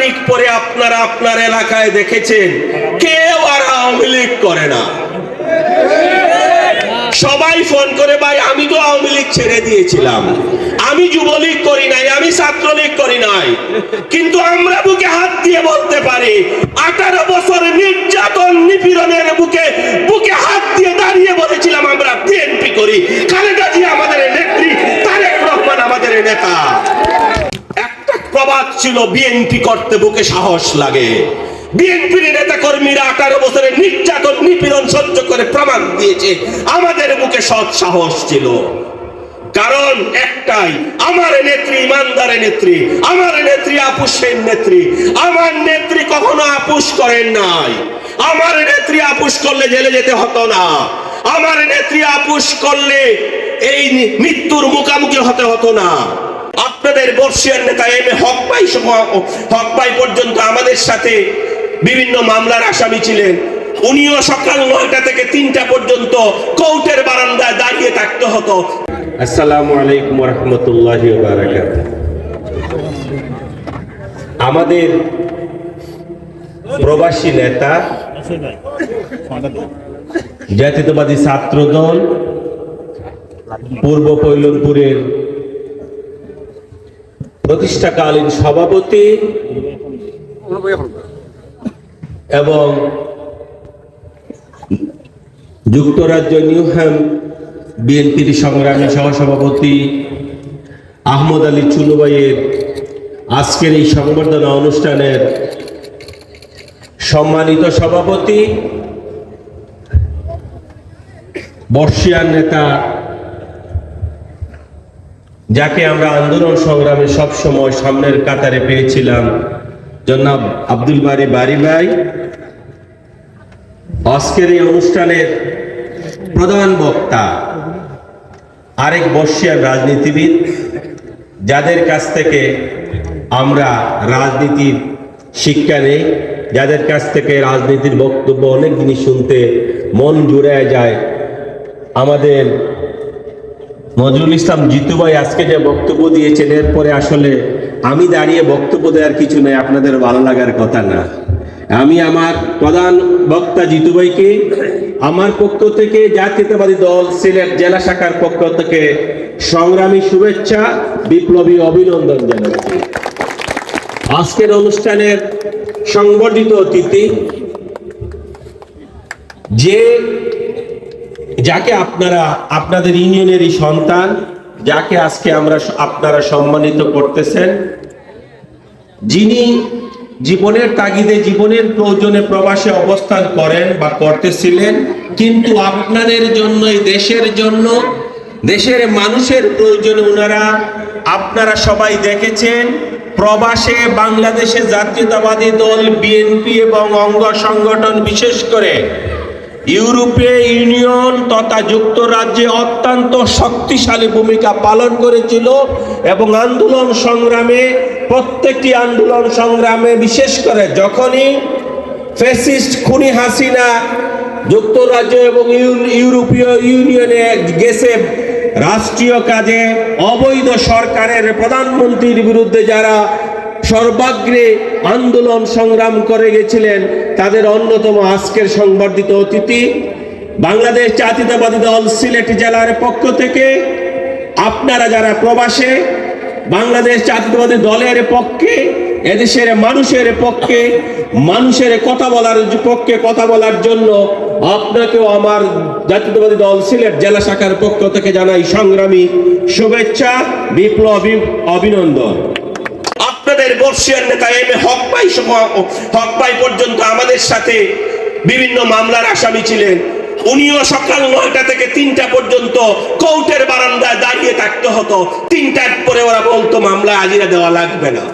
তারিখ পরে আপনারা আপনার এলাকায় দেখেছেন, কেউ আর আওয়ামী লীগ করে না। সবাই ফোন করে, ভাই, আমি তো আওয়ামী লীগ ছেড়ে দিয়েছিলাম। আমি যুবলীগ করি নাই, আমি ছাত্রলীগ করি নাই। কিন্তু আমরা বুকে হাত দিয়ে বলতে পারি, আঠারো বছর নির্যাতন নিপীড়নের বুকে বুকে হাত দিয়ে দাঁড়িয়ে বলেছিলাম, আমরা বিএনপি করি। খালেদা জিয়া আমাদের নেত্রী, তারেক রহমান আমাদের নেতা। ছিল বিএনপি করতে বুকে সাহস লাগে। বিএনপির নেতা কর্মীরা আঠারো বছরের নির্যাতন, নিপীড়ন সহ্য করে প্রমাণ দিয়েছে, আমাদের বুকে সৎ সাহস ছিল। কারণ একটাই, আমার নেত্রী ইমানদারের নেত্রী, আমার নেত্রী আপুসের নেত্রী, আমার নেত্রী কখনো আপুস করেন নাই। আমার নেত্রী আপুস করলে জেলে যেতে হতো না। আমার নেত্রী আপুস করলে এই মৃত্যুর মুখোমুখি হতে হতো না। আপনাদের বর্ষিয়ার নেতা এম এ হক ভাই হক ভাই পর্যন্ত আমাদের সাথে বিভিন্ন মামলার আসামি ছিলেন। উনিও সকাল নয়টা থেকে তিনটা পর্যন্ত কোর্টের বারান্দায় দাঁড়িয়ে থাকতে হতো। আসসালামু আলাইকুম রহমতুল্লাহ আমাদের প্রবাসী নেতা, জাতীয়তাবাদী ছাত্র দল পূর্ব কৈলনপুরের প্রতিষ্ঠাকালীন সভাপতি এবং যুক্তরাজ্য নিউহ্যাম বিএনপির সংগ্রামী সহসভাপতি আহমদ আলী চুনুবাইয়ের আজকের এই সংবর্ধনা অনুষ্ঠানের সম্মানিত সভাপতি বর্ষিয়ান নেতা যাকে আমরা আন্দোলন সংগ্রামে সবসময় সামনের কাতারে পেয়েছিলাম। জনাব আব্দুল বারি বারি ভাই, আজকের এই অনুষ্ঠানের প্রধান বক্তা, আরেক বর্ষিয়ার রাজনীতিবিদ, যাদের কাছ থেকে আমরা রাজনীতির শিক্ষা নেই, যাদের কাছ থেকে রাজনীতির বক্তব্য অনেক জিনিস শুনতে মন জুড়ে যায়, আমাদের নজরুল ইসলাম জিতু ভাই আজকে যে বক্তব্য দিয়েছেন, এরপরে আসলে আমি দাঁড়িয়ে বক্তব্য দেওয়ার কিছু নেই, আপনাদের ভালো লাগার কথা না। আমি আমার প্রধান বক্তা জিতু ভাইকে আমার পক্ষ থেকে জাতীয়তাবাদী দল, সিলেট জেলা শাখার পক্ষ থেকে সংগ্রামী শুভেচ্ছা, বিপ্লবী অভিনন্দন জানাচ্ছি আজকের অনুষ্ঠানের সংবর্ধিত অতিথি যে যাকে আপনারা, আপনাদের ইউনিয়নেরই সন্তান, যাকে আজকে আমরা আপনারা সম্মানিত করতেছেন, যিনি জীবনের তাগিদে, জীবনের প্রয়োজনে প্রবাসে অবস্থান করেন বা করতেছিলেন, কিন্তু আপনাদের জন্য দেশের জন্য, দেশের মানুষের প্রয়োজনে ওনারা আপনারা সবাই দেখেছেন, প্রবাসে বাংলাদেশে জাতীয়তাবাদী দল, বিএনপি এবং অঙ্গ সংগঠন বিশেষ করে ইউরোপীয় ইউনিয়ন তথা যুক্তরাজ্যে অত্যন্ত শক্তিশালী ভূমিকা পালন করেছিল এবং আন্দোলন সংগ্রামে, প্রত্যেকটি আন্দোলন সংগ্রামে, বিশেষ করে যখনই ফেসিস্ট খুনি হাসিনা যুক্তরাজ্য এবং ইউ- ইউরোপীয় ইউনিয়নে গেছে রাষ্ট্রীয় কাজে, অবৈধ সরকারের প্রধানমন্ত্রীর বিরুদ্ধে যারা সর্বাগ্রে আন্দোলন সংগ্রাম করে গেছিলেন তাদের অন্যতম আজকের সংবর্ধিত অতিথি বাংলাদেশ জাতীয়তাবাদী দল সিলেট জেলার পক্ষ থেকে। আপনারা যারা প্রবাসে বাংলাদেশ জাতীয়তাবাদী দলের পক্ষে, এদেশের মানুষের পক্ষে, মানুষের কথা বলার পক্ষে কথা বলার জন্য আপনাকেও আমার জাতীয়তাবাদী দল সিলেট জেলা শাখার পক্ষ থেকে জানাই সংগ্রামী শুভেচ্ছা, বিপ্লবী অভিনন্দন। আপনাদের বর্ষিয়ার নেতা এম এ হক ভাই হক ভাই পর্যন্ত আমাদের সাথে বিভিন্ন মামলার আসামি ছিলেন। উনিও সকাল নয়টা থেকে তিনটা পর্যন্ত কোর্টের বারান্দায় দাঁড়িয়ে থাকতে হতো। তিনটার পরে ওরা বলতো, মামলা আজিরা দেওয়া লাগবে না।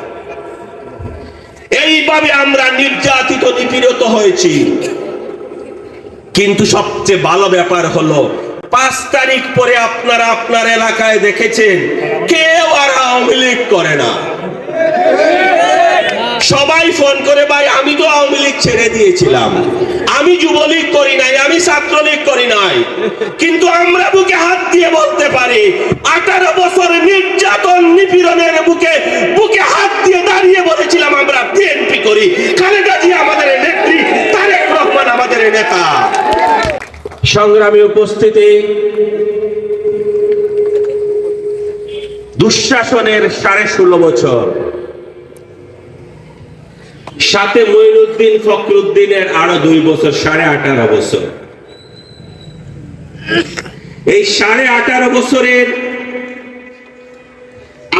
এইভাবে আমরা নির্যাতিত, নিপীড়িত হয়েছি। কিন্তু সবচেয়ে ভালো ব্যাপার হলো, পাঁচ তারিখ পরে আপনারা আপনার এলাকায় দেখেছেন, কেউ আর আওয়ামী লীগ করে না। সবাই ফোন করে, ভাই, আমি তো আওয়ামী লীগ ছেড়ে দিয়েছিলাম। আমি যুবলীগ করি নাই, আমি ছাত্রলীগ করি নাই। কিন্তু আমরা বুকে হাত দিয়ে বলতে পারি, আঠারো বছর নির্যাতন নিপীড়নের বুকে বুকে হাত দিয়ে দাঁড়িয়ে বলেছিলাম আমরা বিএনপি করি। খালেদা জিয়া আমাদের নেত্রী, তারেক রহমান আমাদের নেতা। সংগ্রামী উপস্থিতি, দুঃশাসনের সাড়ে ষোলো বছর। সাথে মঈনুদ্দিন ফখরুদ্দিনের আরও দুই বছর, সাড়ে আঠারো বছর। এই সাড়ে আঠারো বছরের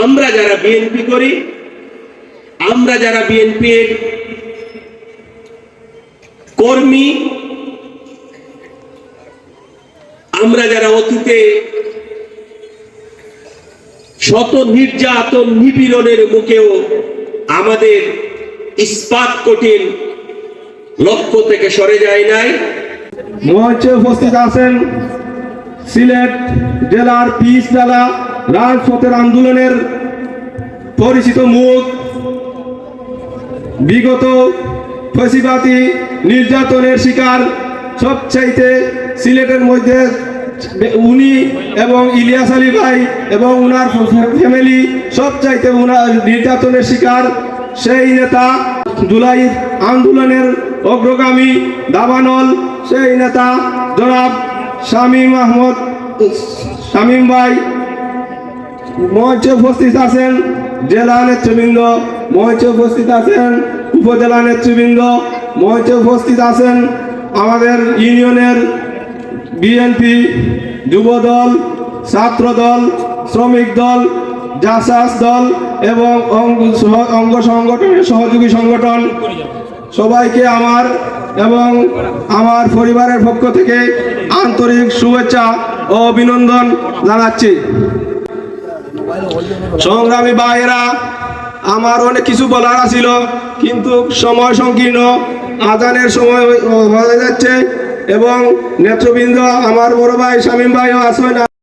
আমরা যারা বিএনপি করি, আমরা যারা বিএনপির কর্মী, আমরা যারা অতীতে শত নির্যাতন নিপীড়নের মুখেও আমাদের ইস্পাত কঠিন, লক্ষ্য থেকে সরে যায় নাই। মঞ্চে উপস্থিত আছেন সিলেট জেলার পিস জেলা রাজপথের আন্দোলনের পরিচিত মুখ, বিগত ফসিবাতি নির্যাতনের শিকার সবচাইতে সিলেটের মধ্যে উনি এবং ইলিয়াস আলী ভাই এবং উনার ফ্যামিলি সবচাইতে উনার নির্যাতনের শিকার সেই নেতা জুলাই আন্দোলনের অগ্রগামী দাবানল, সেই নেতা জনাব শামীম আহমদ, শামীম ভাই। মঞ্চে উপস্থিত আছেন জেলা নেতৃবৃন্দ, মঞ্চে উপস্থিত আছেন উপজেলা নেতৃবৃন্দ, মঞ্চে উপস্থিত আছেন আমাদের ইউনিয়নের বিএনপি যুবদল, ছাত্রদল, শ্রমিক দল জাসাস দল এবং অঙ্গ সংগঠনের সহযোগী সংগঠন সবাইকে আমার এবং আমার পরিবারের পক্ষ থেকে আন্তরিক শুভেচ্ছা ও অভিনন্দন জানাচ্ছি। সংগ্রামী ভাইয়েরা, আমার অনেক কিছু বলার আছিল, কিন্তু সময় সংকীর্ণ, আজানের সময় হয়ে- যাচ্ছে এবং নেতৃবৃন্দ, আমার বড় ভাই, শামীম ভাইও আসবেন